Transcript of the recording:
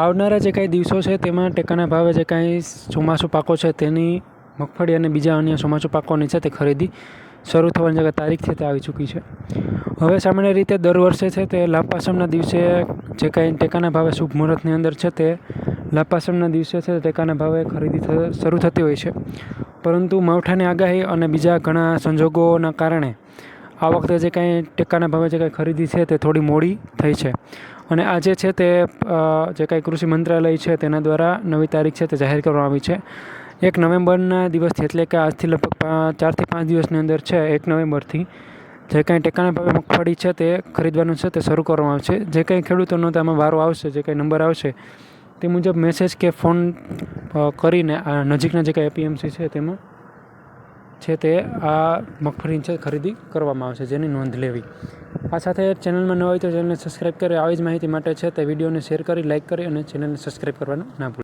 આવનારા જે કાંઈ દિવસો છે તેમાં ટેકાના ભાવે જે કાંઈ ચોમાસું પાકો છે તેની મગફળી અને બીજા અન્ય ચોમાસું પાકોની છે તે ખરીદી શરૂ થવાની જે તારીખ છે તે આવી ચૂકી છે. હવે સામાન્ય રીતે દર વર્ષે છે તે લાપાસમના દિવસે જે કાંઈ ટેકાના ભાવે શુભ મુહૂર્તની અંદર છે તે લાપાસમના દિવસે છે ટેકાના ભાવે ખરીદી શરૂ થતી હોય છે. પરંતુ માવઠાની આગાહી અને બીજા ઘણા સંજોગોના કારણે આ વખતે જે કાંઈ ટેકાના ભાવે જે કાંઈ ખરીદી છે તે થોડી મોડી થઈ છે. અને આજે છે તે જે કાંઈ કૃષિ મંત્રાલય છે તેના દ્વારા નવી તારીખ છે તે જાહેર કરવામાં આવી છે. એક નવેમ્બરના દિવસથી એટલે કે આજથી લગભગ ચારથી પાંચ દિવસની અંદર છે, એક નવેમ્બરથી જે કાંઈ ટેકાના ભાવે મગફળી છે તે ખરીદવાનું છે તે શરૂ કરવામાં આવશે. જે કાંઈ ખેડૂતોનો તેમાં વારો આવશે, જે કાંઈ નંબર આવશે તે મુજબ મેસેજ કે ફોન કરીને આ નજીકના જે કાંઈ એપીએમસી છે તેમાં છે તે આ મગફળીની છે ખરીદી કરવામાં આવશે, જેની નોંધ લેવી. આ સાથે ચેનલમાં ન હોય તો ચેનલને સબસ્ક્રાઈબ કરી. આવી જ માહિતી માટે છે તે વિડીયોને શેર કરી, લાઇક કરી અને ચેનલને સબસ્ક્રાઈબ કરવાનું ના ભૂલતા